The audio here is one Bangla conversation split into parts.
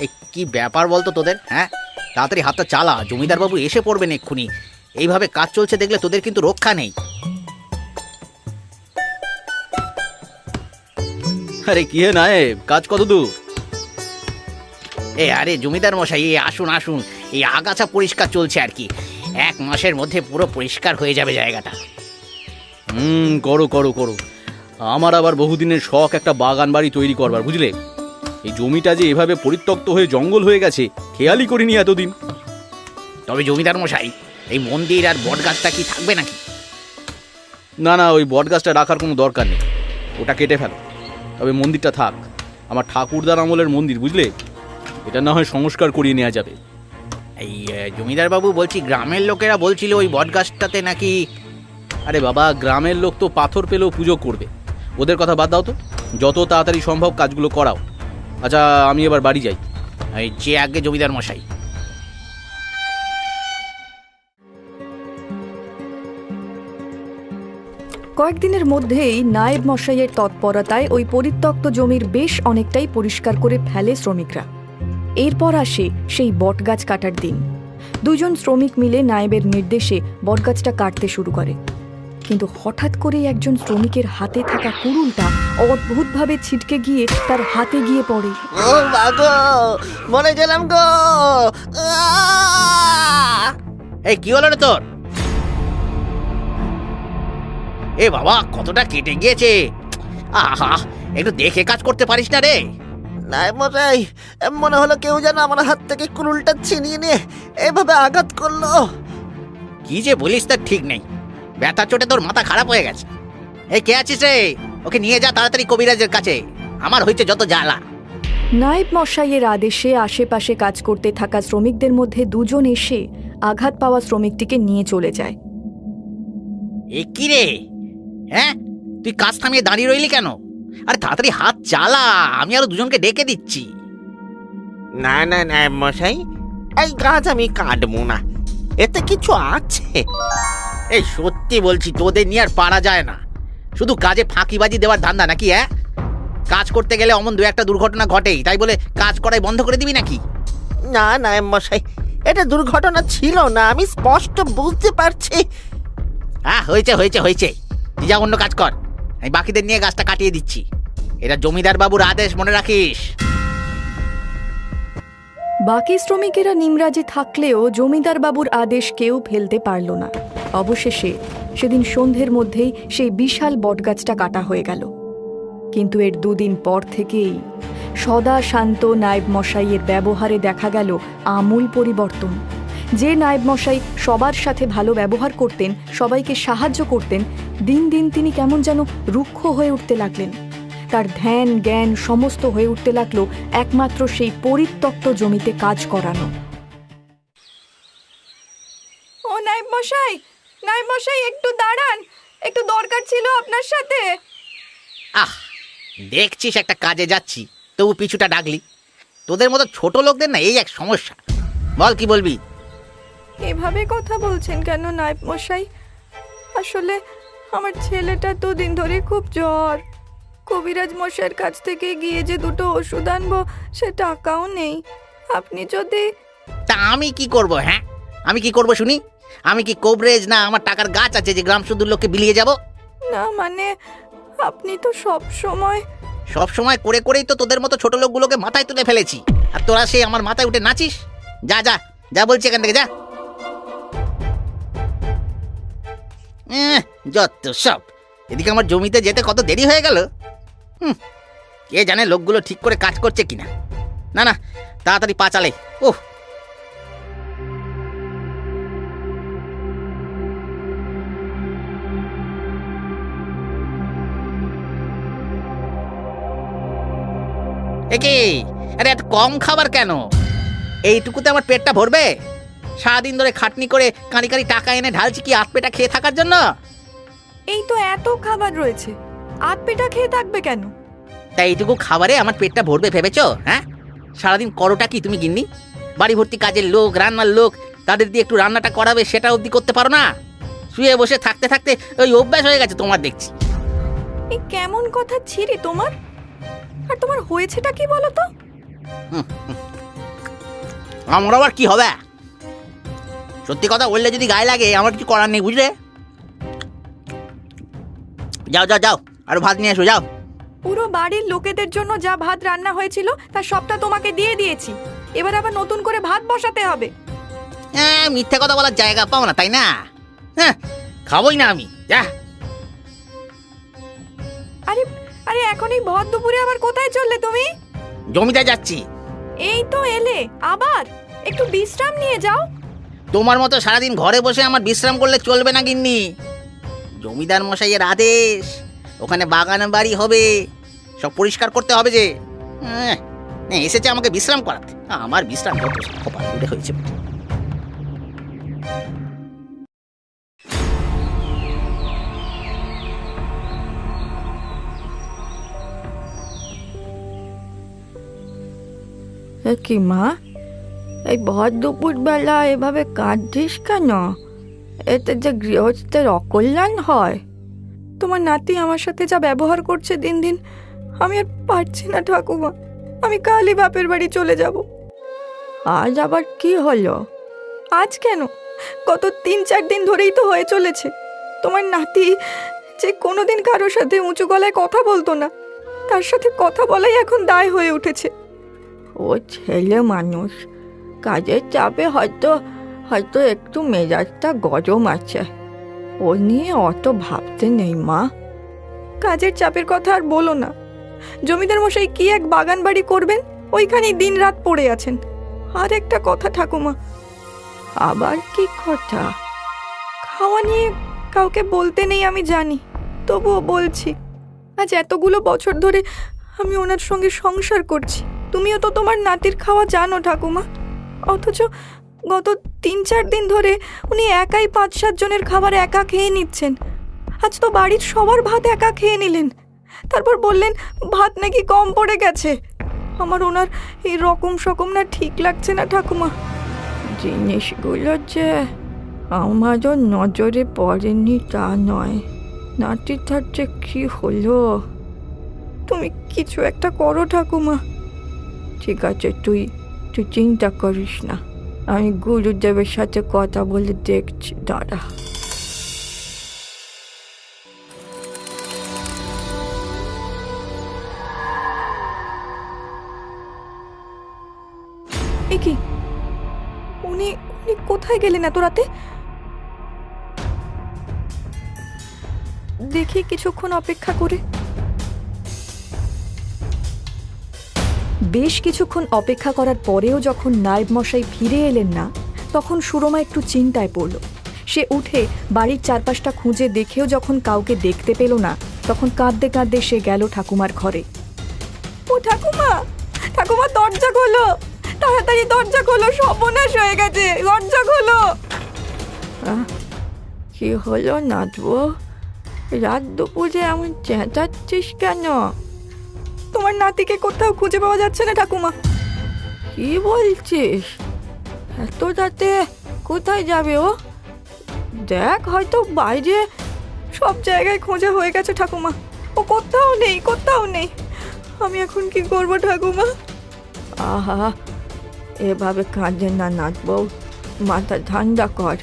এই কি ব্যাপার বলতো তোদের হ্যাঁ? তাড়াতাড়ি হাতটা চালা জমিদার বাবু এসে পড়বেন এক্ষুনি। এইভাবে কাজ চলছে দেখলে তোদের কিন্তু রক্ষা নেই। আরে কি হে নায়েব কাজ কত দূর? এ আরে জমিদার মশাই এই আসুন আসুন। এই আগাছা পরিষ্কার চলছে আর কি। এক মাসের মধ্যে পুরো পরিষ্কার হয়ে যাবে জায়গাটা। হুম করো করো করো। আমার আবার বহুদিনের শখ একটা বাগান বাড়ি তৈরি করবার বুঝলে? এই জমিটা যে এভাবে পরিত্যক্ত হয়ে জঙ্গল হয়ে গেছে খেয়ালই করিনি এতদিন। তবে জমিদার মশাই এই মন্দির আর বট গাছটা কি থাকবে নাকি? না না ওই বট গাছটা রাখার কোনো দরকার নেই। ওটা কেটে ফেলো। তবে মন্দিরটা থাক। আমার ঠাকুরদার আমলের মন্দির বুঝলে? এটা না হয় সংস্কার করিয়ে নেওয়া যাবে। এই জমিদার বাবু বলছি গ্রামের লোকেরা বলছিল ওই বট গাছটাতে নাকি আরে বাবা গ্রামের লোক তো পাথর পেলেও পুজো করবে। ওদের কথা বাদ দাও তো। যত তাড়াতাড়ি সম্ভব কাজগুলো করাও। আচ্ছা আমি এবার বাড়ি যাই। এই যে আগে জমিদার মশাই। কয়েকদিনের মধ্যেই নায়েব মশাইয়ের তৎপরতায় ওই পরিত্যক্ত জমির বেশ অনেকটাই পরিষ্কার করে ফেলে শ্রমিকরা। এরপর আসে সেই বটগাছ কাটার দিন। দুজন শ্রমিক মিলে নায়েবের নির্দেশে বটগাছটা কাটতে শুরু করে। কিন্তু হঠাৎ করেই একজন শ্রমিকের হাতে থাকা কুড়ুলটা অদ্ভুতভাবে ছিটকে গিয়ে তার হাতে গিয়ে পড়ে। ও বাগো মরে গেলাম গো! এই কি হলো রে তোর? এ বাবা কতটা কেটে গিয়েছে। আহা একটু দেখে কাজ করতে পারিস না রে। নাই মশাই মনে হলো কেউ যেন আমার হাত থেকে কুড়ুলটা ছিনিয়ে নিয়ে এভাবে আঘাত করল। কি যে বলিস তার ঠিক নেই। ব্যথা চোটে তোর মাথা খারাপ হয়ে গেছে। এই কে আছিস রে? ওকে নিয়ে যা তাড়াতাড়ি কবিরাজের কাছে। আমার হয়েছে যত জ্বালা। নায়েব মশাইয়ের আদেশে আশেপাশে কাজ করতে থাকা শ্রমিকদের মধ্যে দুজন এসে আঘাত পাওয়া শ্রমিকটিকে নিয়ে চলে যায়। এ কি রে? হ্যাঁ? তুই কাজ থামিয়ে দাঁড়িয়ে রইলি কেন? আরে তাড়াতাড়ি হাত চালা আমি আরও দুজনকে ডেকে দিচ্ছি। না না না মশাই এই গাছ আমি কাটবো না। এতে কিছু আছে? এই সত্যি বলছি তোদের নিয়ে আর পারা যায় না। শুধু কাজে ফাঁকিবাজি দেওয়ার ধান্দা নাকি হ্যাঁ কাজ করতে গেলে অমন দু একটা দুর্ঘটনা ঘটেই তাই বলে কাজ করাই বন্ধ করে দিবি নাকি? না না মশাই এটা দুর্ঘটনা ছিল না আমি স্পষ্ট বুঝতে পারছি। হ্যাঁ হয়েছে হয়েছে হয়েছে। তুই যা অন্য কাজ কর আমি বাকিদের নিয়ে গাছটা কাটিয়ে দিচ্ছি। এটা জমিদার বাবুর আদেশ মনে রাখিস? বাকি শ্রমিকেরা নিমরাজে থাকলেও জমিদার বাবুর আদেশ কেউ ফেলতে পারল না। অবশেষে সেদিন সন্ধ্যের মধ্যেই সেই বিশাল বটগাছটা কাটা হয়ে গেল। কিন্তু এর দুদিন পর থেকেই সদা শান্ত নায়েব মশাইয়ের ব্যবহারে দেখা গেল আমূল পরিবর্তন। যে নায়েব মশাই সবার সাথে ভালো ব্যবহার করতেন, সবাইকে সাহায্য করতেন, দিন দিন তিনি কেমন যেন রুক্ষ হয়ে উঠতে লাগলেন। তার ধ্যান, জ্ঞান সমস্ত হয়ে উঠতে লাগল একমাত্র সেই পরিত্যক্ত জমিতে কাজ করানো। ও নাইব মশাই নাইব মশাই একটু দাঁড়ান। একটু দরকার ছিল আপনার সাথে। আহ দেখছিস একটা কাজে যাচ্ছি। তবু পিছুটা ডাকলি। তোদের মতো ছোট লোকদের না এই এক সমস্যা। বল কি বলবি? এভাবে কথা বলছেন কেন নাইব মশাই আসলে আমার ছেলেটা দুদিন ধরে খুব জ্বর। কবিরাজ মশাইয়ের কাছ থেকে গিয়ে যে দুটো ওষুধ আনব সে টাকাও নেই। আপনি যদি তা আমি কি করব হ্যাঁ? আমি কি করব শুনি? আমি কি কোবরেজ না আমার টাকার গাছ আছে যে গ্রাম সুদূর লোককে বিলিয়ে যাব? না মানে আপনি তো সব সময় সব সময় করে করেই তো তোদের মতো ছোট লোকগুলোকে মাথায় তুলে ফেলেছি। আর তোরা সেই আমার মাথায় উঠে নাচিস? যা যা যা বলছি এখান থেকে যা। যত সব। এদিকে আমার জমিতে যেতে কত দেরি হয়ে গেল? হুম কে জানে লোকগুলো ঠিক করে কাজ করছে কিনা। না না তাড়াতাড়ি পা চালে ওহ একে আরে এত কম খাবার কেন? এইটুকুতে আমার পেটটা ভরবে? সারাদিন ধরে খাটনি করে কাঁড়ি কাঁড়ি টাকা এনে ঢালছি কি আত পেটা খেয়ে থাকার জন্য? এই তো এত খাবার রয়েছে। আধ পেটা খেয়ে থাকবে কেন? তাই এইটুকু খাবারে আমার পেটটা ভরবে ভেবেছো হ্যাঁ? সারাদিন করোটা কি তুমি গিন্নি? বাড়ি ভর্তি কাজের লোক রান্নার লোক তাদের দিয়ে একটু রান্নাটা করাবে সেটা অবধি করতে পারো না? শুয়ে বসে থাকতে থাকতে ওই অভ্যাস হয়ে গেছে তোমার দেখছি। এই কেমন কথা ছিরি তোমার? আর তোমার হয়েছেটা কি বলো তো আমার আবার কি হবে? সত্যি কথা বললে যদি গায়ে লাগে আমার কিছু করার নেই বুঝলে? যাও যাও যাও আর ভাত নিয়ে এসো যাও। পুরো বাড়ির লোকেদের জন্য যা ভাত রান্না হয়েছিল তার সবটা তোমাকে দিয়ে দিয়েছি। এবার আবার নতুন করে ভাত বসাতে হবে। হ্যাঁ মিথ্যে কথা বলার জায়গা পাও না তাই না? হ্যাঁ খাবোই না আমি যা। আরে এখন এই ভর দুপুরে আবার কোথায় চললে তুমি? জমিতে যাচ্ছি। এই তো এলে আবার? একটু বিশ্রাম নিয়ে যাও। তোমার মতো সারাদিন ঘরে বসে আমার বিশ্রাম করলে চলবে না গিন্নি। জমিদার মশাইয়ের আদেশ ওখানে বাগান বাড়ি হবে সব পরিষ্কার করতে হবে যে। হ্যাঁ, না, এসেছে আমাকে বিশ্রাম করাতে। আমার বিশ্রাম কত হয়েছে। কি, মা? এই ভর দুপুর বেলা এভাবে কাঁদছিস কেন? এতে যে গৃহস্থের অকল্যাণ হয়। তোমার নাতি আমার সাথে যা ব্যবহার করছে দিন দিন, আমি আর পারছি না ঠাকুমা। আমি কালই বাপের বাড়ি চলে যাব। আজ আবার কি হলো? আজ কেন? গত তিন চার দিন ধরেই তো হয়ে চলেছে। তোমার নাতি যে কোনোদিন কারোর সাথে উঁচু গলায় কথা বলতো না, তার সাথে কথা বলাই এখন দায় হয়ে উঠেছে। ও ছেলে মানুষ। কাজের চাপে হয়তো হয়তো একটু মেজাজটা গরম আছে। ও নিয়ে অত ভাবতে নেই, মা। কাজের চাপের কথা আর বলো না। জমিদার মশাই কি এক বাগান বাড়ি করবেন? ওইখানেই দিন রাত পড়ে আছেন। আর একটা কথা ঠাকুমা আবার কি কথা? খাওয়া নিয়ে কাউকে বলতে নেই আমি জানি, তবুও বলছি, আজ এতগুলো বছর ধরে আমি ওনার সঙ্গে সংসার করছি। তুমিও তো তোমার নাতির খাওয়া জানো ঠাকুমা। অথচ গত তিন চার দিন ধরে উনি একাই পাঁচ সাত জনের খাবার একা খেয়ে নিচ্ছেন। আজ তো বাড়ির সবার ভাত একা খেয়ে নিলেন। তারপর বললেন, ভাত নাকি কম পড়ে গেছে। আমার ওনার এই রকম সকম না ঠিক লাগছে না ঠাকুমা। জিনিসগুলো যে আমারও নজরে পড়েনি তা নয়। নাতিটার যে কি হলো? তুমি কিছু একটা করো ঠাকুমা। ঠিক আছে, তুই তুই চিন্তা করিস না। আমি গুরুদেবের সাথে কথা বলে দেখছি এ কি? উনি উনি কোথায় গেলেন এত রাতে? দেখি কিছুক্ষণ অপেক্ষা করে। বেশ কিছুক্ষণ অপেক্ষা করার পরেও যখন নায়েব মশাই ফিরে এলেন না, তখন সুরমা একটু চিন্তায় পড়ল। সে উঠে বাড়ির চারপাশটা খুঁজে দেখেও যখন কাউকে দেখতে পেল না, তখন কাঁদতে কাঁদতে সে গেল ঠাকুমার ঘরে। ও ঠাকুমা ঠাকুমা দরজা খোলো, তাড়াতাড়ি দরজা খোলো, সর্বনাশ হয়ে গেছে, দরজা খোলো। কি হলো নাচবো রাত দুপুরে এমন চেঁচাচ্ছিস কেন? তোমার নাতিকে কোথাও খুঁজে পাওয়া যাচ্ছে না, ঠাকুমা। কি বলছিস? এত রাতে কোথায় যাবে ও? দেখ, হয়তো বাইরে সব জায়গায় খোঁজা হয়ে গেছে, ঠাকুমা। ও কোথাও নেই কোথাও নেই। আমি এখন কি করব, ঠাকুমা? আহা, এভাবে কাঁদে না নাচবউ মাথা ঠান্ডা কর।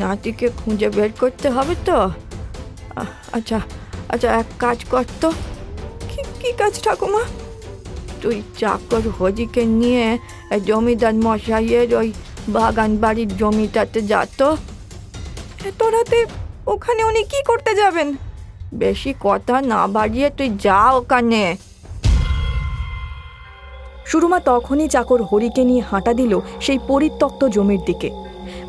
নাতিকে খুঁজে বের করতে হবে তো? আচ্ছা আচ্ছা এক কাজ কর তো। কি কাজ ঠাকুমা? তুই চাকর হজিকে নিয়ে জমিদার মশাইয়ের ওই বাগান বাড়ির জমিটাতে যা তো। এত রাতে ওখানে উনি কি করতে যাবেন? বেশি কথা না বাড়িয়ে তুই যা ওখানে। সুরমা তখনই চাকর হরিকে নিয়ে হাঁটা দিল সেই পরিত্যক্ত জমির দিকে।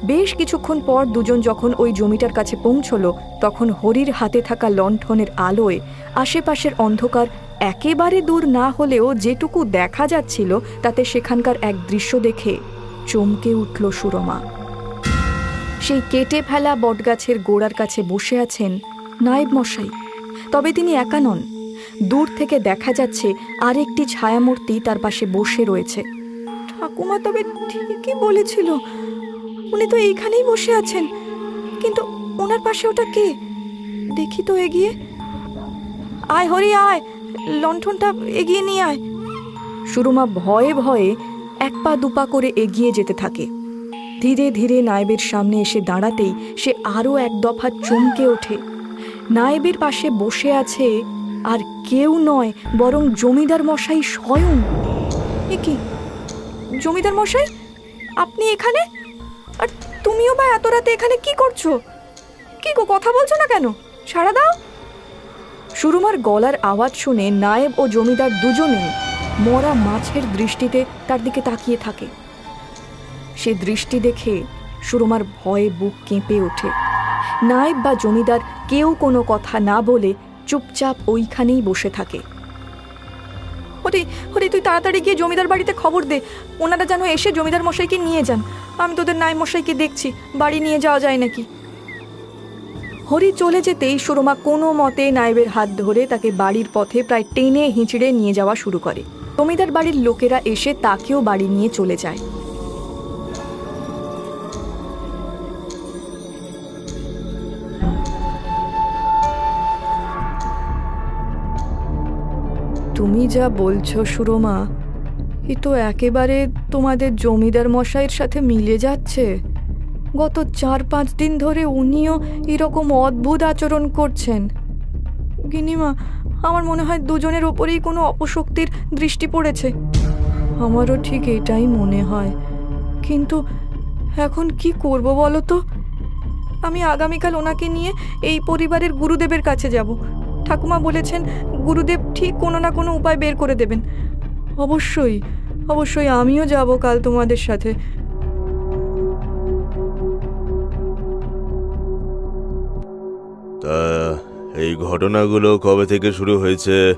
বেশ কিছুক্ষণ পর দুজন যখন ওই জমিটার কাছে পৌঁছলো, তখন হরির হাতে থাকা লণ্ঠনের আলোয় আশেপাশের অন্ধকার একেবারে দূর না হলেও যেটুকু দেখা যাচ্ছিল, তাতে সেখানকার এক দৃশ্য দেখে চমকে উঠল সুরমা। সেই কেটে ফেলা বটগাছের গোড়ার কাছে বসে আছেন নায়েব মশাই। তবে তিনি একা নন। দূর থেকে দেখা যাচ্ছে আরেকটি ছায়ামূর্তি তার পাশে বসে রয়েছে। ঠাকুমা তবে ঠিকই বলেছিল, উনি তো এইখানেই বসে আছেন। কিন্তু ওনার পাশে ওটা কে? দেখি তো এগিয়ে। আয় হরি, আয়! লণ্ঠনটা এগিয়ে নিয়ে আয়। সুরমা ভয়ে ভয়ে এক পা দুপা করে এগিয়ে যেতে থাকে। ধীরে ধীরে নায়েবের সামনে এসে দাঁড়াতেই সে আরও এক দফা চমকে ওঠে। নায়েবের পাশে বসে আছে আর কেউ নয়, বরং জমিদার মশাই স্বয়ং। এ কি? জমিদার মশাই, আপনি এখানে? আর তুমিও বা এত রাতে এখানে কি করছ? কি গো, কথা বলছো না কেন? সাড়া দাও। সুরমার গলার আওয়াজ শুনে নায়েব ও জমিদার দুজনেই মরা মাছের দৃষ্টিতে তার দিকে তাকিয়ে থাকে। সে দৃষ্টি দেখে সুরমার ভয়ে বুক কেঁপে ওঠে। নায়েব বা জমিদার কেউ কোনো কথা না বলে চুপচাপ ওইখানেই বসে থাকে। হরি হরি তুই তাড়াতাড়ি গিয়ে জমিদার বাড়িতে খবর দে। ওনারা যেন এসে জমিদার মশাইকে নিয়ে যান। আমি তোদের নাই মশাইকে দেখছি। বাড়ি নিয়ে যাওয়া যায় নাকি? হরি চলে যেতেই সুরমা কোনো মতে নায়েবের হাত ধরে তাকে বাড়ির পথে প্রায় টেনে হিঁচড়ে নিয়ে যাওয়া শুরু করে। জমিদার বাড়ির লোকেরা এসে তাকেও বাড়ি নিয়ে চলে যায়। তুমি যা বলছো সুরমা, এ তো একেবারে তোমাদের জমিদার মশাইয়ের সাথে মিলে যাচ্ছে। গত চার পাঁচ দিন ধরে উনিও এরকম অদ্ভুত আচরণ করছেন। গিনিমা, আমার মনে হয় দুজনের ওপরেই কোনো অপশক্তির দৃষ্টি পড়েছে। আমারও ঠিক এটাই মনে হয়। কিন্তু এখন কি করব বলো তো? আমি আগামীকাল ওনাকে নিয়ে এই পরিবারের গুরুদেবের কাছে যাব। ঠাকুমা বলেছেন গুরুদেব ঠিক কোনো না কোনো উপায় বের করে দেবেন। অবশ্যই অবশ্যই আমিও যাব কাল তোমাদের সাথে। এই ঘটনাগুলো কবে থেকে শুরু হয়েছে?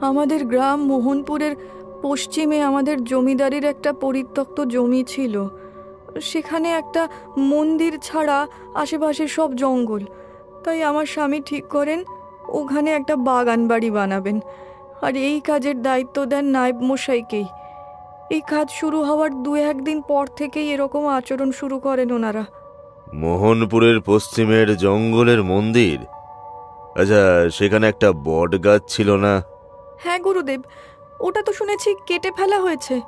আমাদের গ্রাম মোহনপুরের পশ্চিমে আমাদের জমিদারির একটা পরিত্যক্ত জমি ছিল। সেখানে একটা মন্দির ছাড়া আশেপাশে সব জঙ্গল। তাই আমার স্বামী ঠিক করেন ওখানে একটা বাগান বাড়ি বানাবেন। আর এই কাজের দায়িত্ব দেন নায়েব মশাইকেই। এই কাজ শুরু হওয়ার দু একদিন পর থেকেই এরকম আচরণ শুরু করেন ওনারা। মোহনপুরের পশ্চিমের জঙ্গলের মন্দির? আচ্ছা সেখানে একটা বট গাছ ছিল না? হ্যাঁ গুরুদেব। ওটা তো শুনেছি কেটে ফেলা হয়েছে।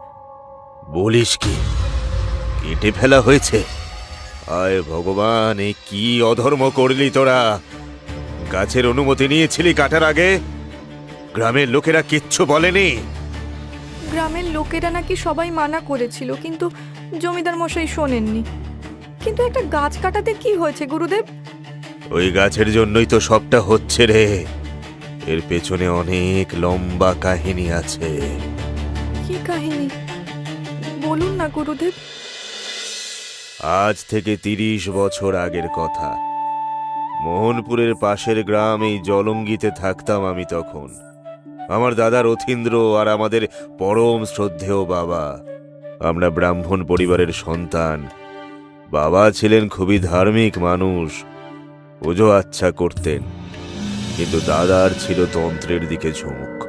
বলিস কি? কেটে ফেলা হয়েছে? আয় ভগবান এ কি অধর্ম করলি তোরা? গাছের অনুমতি নিয়েছিলি কাটার আগে? গ্রামের লোকেরা কিচ্ছু বলেনি? গ্রামের লোকেরা নাকি সবাই মানা করেছিল কিন্তু জমিদার মশাই শোনেননি। কিন্তু একটা গাছ কাটাতে কি হয়েছে গুরুদেব? ওই গাছের জন্যই তো সবটা হচ্ছে রে। এর পেছনে অনেক লম্বা কাহিনী আছে। কি কাহিনী? বলুন না গুরুদেব। আজ থেকে তিরিশ বছর আগের কথা। মোহনপুরের পাশের গ্রাম এই জলঙ্গিতে থাকতাম আমি তখন। আমার দাদা রথীন্দ্র আর আমাদের পরম শ্রদ্ধেয় বাবা। আমরা ব্রাহ্মণ পরিবারের সন্তান। বাবা ছিলেন খুবই ধার্মিক মানুষ। পুজো আচ্ছা করতেন। কিন্তু দাদার ছিল তন্ত্রের দিকে ঝুঁক।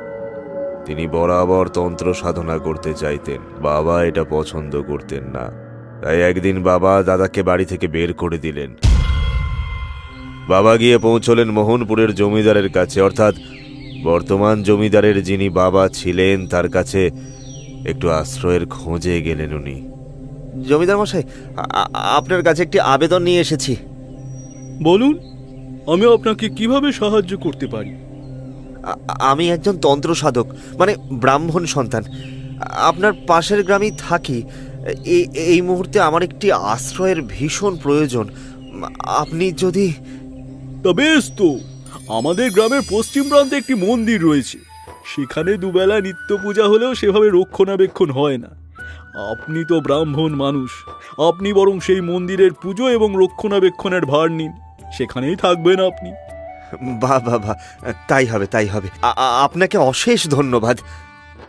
তিনি বরাবর তন্ত্র সাধনা করতে চাইতেন। বাবা এটা পছন্দ করতেন না। তাই একদিন বাবা দাদাকে বাড়ি থেকে বের করে দিলেন। বাবা গিয়ে পৌঁছলেন মোহনপুরের জমিদারের কাছে। অর্থাৎ বর্তমান জমিদারের যিনি বাবা ছিলেন, তার কাছে একটু আশ্রয়ের খোঁজে গেলেন উনি। জমিদার মশাই আপনার কাছে একটি আবেদন নিয়ে এসেছি। বলুন আমি আপনাকে কীভাবে সাহায্য করতে পারি? আমি একজন তন্ত্র সাধক মানে ব্রাহ্মণ সন্তান। আপনার পাশের গ্রামেই থাকি। এই মুহূর্তে আমার একটি আশ্রয়ের ভীষণ প্রয়োজন। আপনি যদি তো আমাদের গ্রামের পশ্চিম প্রান্তে একটি মন্দির রয়েছে। সেখানে দুবেলা নিত্য পূজা হলেও সেভাবে রক্ষণাবেক্ষণ হয় না। আপনি তো ব্রাহ্মণ মানুষ। আপনি বরং সেই মন্দিরের পুজো এবং রক্ষণাবেক্ষণের ভার নিন। সেখানেই থাকবেন আপনি। বা বা বা তাই হবে তাই হবে। আপনাকে অশেষ ধন্যবাদ।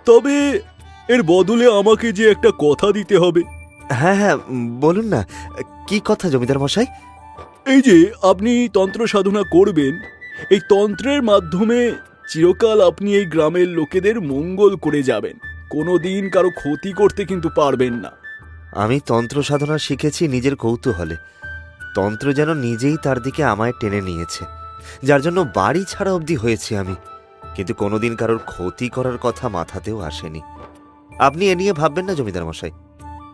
তবে এর বদলে আমাকে যে একটা কথা দিতে হবে। হ্যাঁ হ্যাঁ বলুন না। কি কথা জমিদার মশাই? এই যে আপনি তন্ত্র সাধনা করবেন। এই তন্ত্রের মাধ্যমে চিরকাল আপনি এই গ্রামের লোকেদের মঙ্গল করে যাবেন। কোনো দিন কারও ক্ষতি করতে কিন্তু পারবেন না। আমি তন্ত্র সাধনা শিখেছি নিজের কৌতূহলে। তন্ত্র যেন নিজেই তার দিকে আমায় টেনে নিয়েছে, যার জন্য বাড়ি ছাড়া অবধি হয়েছি আমি। কিন্তু কোনোদিন কারোর ক্ষতি করার কথা মাথাতেও আসেনি। আপনি এ নিয়ে ভাববেন না, জমিদার মশাই।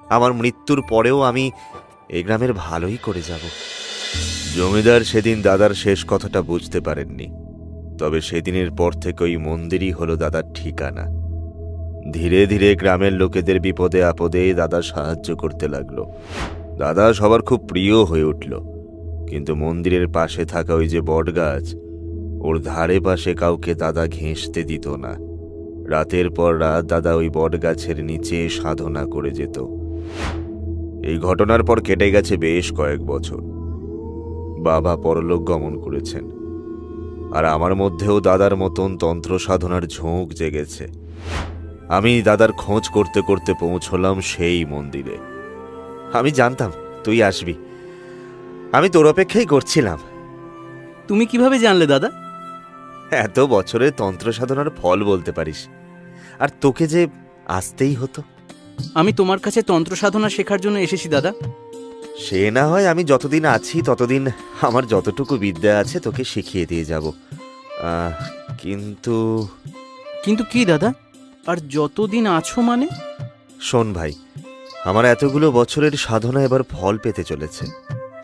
আমার মৃত্যুর পরেও আমি এই গ্রামের ভালোই করে যাব। জমিদার সেদিন দাদার শেষ কথাটা বুঝতে পারেননি, তবে সেদিনের পর থেকে ওই মন্দিরই হলো দাদার ঠিকানা। ধীরে ধীরে গ্রামের লোকেদের বিপদে আপদে দাদা সাহায্য করতে লাগল। দাদা সবার খুব প্রিয় হয়ে উঠল, কিন্তু মন্দিরের পাশে থাকা ওই যে বটগাছ, ওর ধারে পাশে কাউকে দাদা ঘেঁষতে দিত না। রাতের পর রাত দাদা ওই বটগাছের নিচে সাধনা করে যেত। এই ঘটনার পর কেটে গেছে বেশ কয়েক বছর। বাবা পরলোক গমন করেছেন। আর আমার মধ্যেও দাদার মতন তন্ত্র সাধনার ঝোঁক জেগেছে। আমি দাদার খোঁজ করতে করতে পৌঁছলাম সেই মন্দিরে। আমি জানতাম তুই আসবি। আমি তোর অপেক্ষাই করছিলাম। তুমি কীভাবে জানলে দাদা? এত বছরের তন্ত্র সাধনার ফল বলতে পারিস। আর তোকে যে আসতেই হতো। আমি তোমার কাছে তন্ত্র সাধনা শেখার জন্য এসেছি দাদা। সে না হয় আমি যতদিন আছি ততদিন আমার যতটুকু বিদ্যা আছে তোকে শিখিয়ে দিয়ে যাব। কিন্তু কিন্তু কি দাদা? আর যতদিন আছো মানে? শোন ভাই আমার এতগুলো বছরের সাধনা এবার ফল পেতে চলেছে।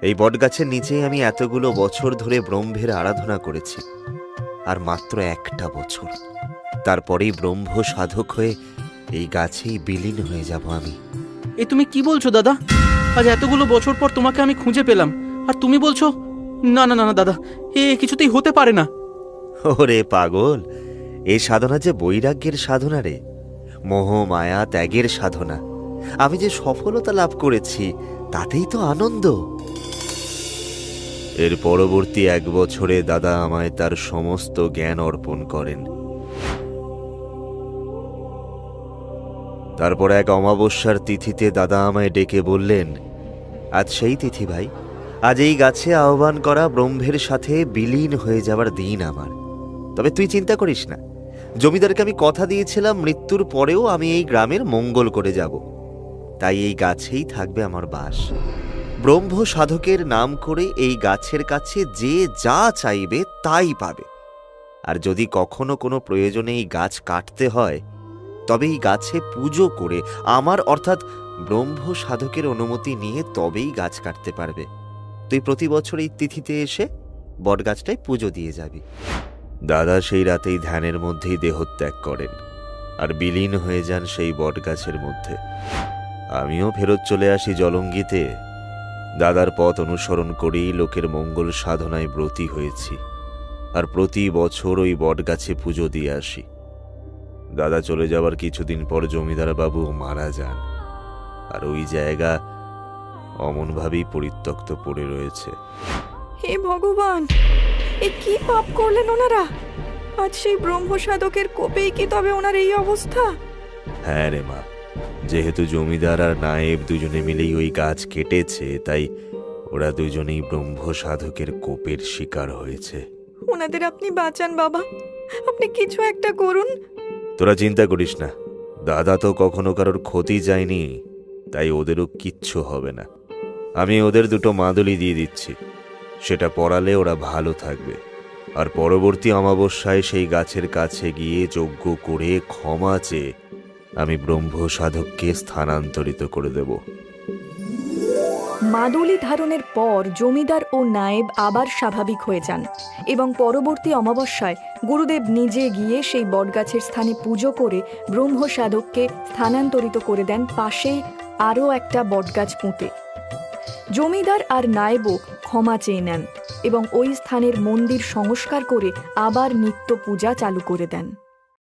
এই বটগাছের নিচেই আমি এতগুলো বছর ধরে ব্রহ্মের আরাধনা করেছি আর মাত্র একটা বছর। তারপরেই ব্রহ্ম সাধক হয়ে এই গাছেই বিলীন হয়ে যাব আমি। এ তুমি কি বলছো দাদা? আজ এতগুলো বছর পর তোমাকে আমি খুঁজে পেলাম আর তুমি বলছো না না না না দাদা এ কিছুতেই হতে পারে না। ওরে পাগল এই সাধনা যে বৈরাগ্যের সাধনা রে। মোহ মায়া ত্যাগের সাধনা। আমি যে সফলতা লাভ করেছি, তাতেই তো আনন্দ। এর পরবর্তী এক বছরে দাদা আমায় তার সমস্ত জ্ঞান অর্পণ করেন। তারপর এক অমাবস্যার তিথিতে দাদা আমায় ডেকে বললেন, আজ সেই তিথি ভাই, আজ এই গাছে আহ্বান করা ব্রহ্মের সাথে বিলীন হয়ে যাবার দিন আমার। তবে তুই চিন্তা করিস না, জমিদারকে আমি কথা দিয়েছিলাম, মৃত্যুর পরেও আমি এই গ্রামের মঙ্গল করে যাব। তাই এই গাছেই থাকবে আমার বাস। ব্রহ্ম সাধকের নাম করে এই গাছের কাছে যে যা চাইবে তাই পাবে। আর যদি কখনো কোনো প্রয়োজনে এই গাছ কাটতে হয়, তবে এই গাছে পুজো করে আমার অর্থাৎ ব্রহ্ম সাধকের অনুমতি নিয়ে তবেই গাছ কাটতে পারবে। তুই প্রতি বছর এই তিথিতে এসে বটগাছটায় পুজো দিয়ে যাবি। দাদা সেই রাতেই ধ্যানের মধ্যেই দেহত্যাগ করেন, আর বিলীন হয়ে যান সেই বটগাছের মধ্যে। আমিও ফেরত চলে আসি জলঙ্গিতে। দাদার পথ অনুসরণ করেই লোকের মঙ্গল সাধনায় ব্রতী হয়েছি। আর প্রতি বছর ওই বটগাছে পুজো দিয়ে আসি। দাদা চলে যাওয়ার কিছুদিন পর জমিদার বাবু মারা যান। আর ওই জায়গা অমনভাবেই পরিত্যক্ত পড়ে রয়েছে। হে ভগবান এ কি পাপ করলেন ওনারা? আজ সেই ব্রহ্ম সাধকের কোপেই কি তবে ওনার এই অবস্থা? হ্যাঁ রে মা যেহেতু জমিদার আর নায়েব দুজনে মিলেই ওই গাছ কেটেছে তাই ওরা দুজনেই ব্রহ্ম সাধকের কোপের শিকার হয়েছে। ওনাদের আপনি বাঁচান বাবা। আপনি কিছু একটা করুন। তোরা চিন্তা করিস না। দাদা তো কখনো কারোর ক্ষতি যায়নি তাই ওদেরও কিচ্ছু হবে না। আমি ওদের দুটো মাদুলি দিয়ে দিচ্ছি। সেটা পড়ালে ওরা ভালো থাকবে। আর পরবর্তী অমাবস্যায় সেই গাছের কাছে গিয়ে যজ্ঞ করে ক্ষমা চেয়ে আমি ব্রহ্ম সাধককে স্থানান্তরিত করে দেব। মাদুলি ধারণের পর জমিদার ও নায়েব আবার স্বাভাবিক হয়ে যান এবং পরবর্তী অমাবস্যায় গুরুদেব নিজে গিয়ে সেই বটগাছের স্থানে পুজো করে ব্রহ্ম সাধককে স্থানান্তরিত করে দেন পাশেই আরও একটা বটগাছ পুঁতে। জমিদার আর নায়েবও ক্ষমা চেয়ে নেন এবং ওই স্থানের মন্দির সংস্কার করে আবার নিত্য পূজা চালু করে দেন।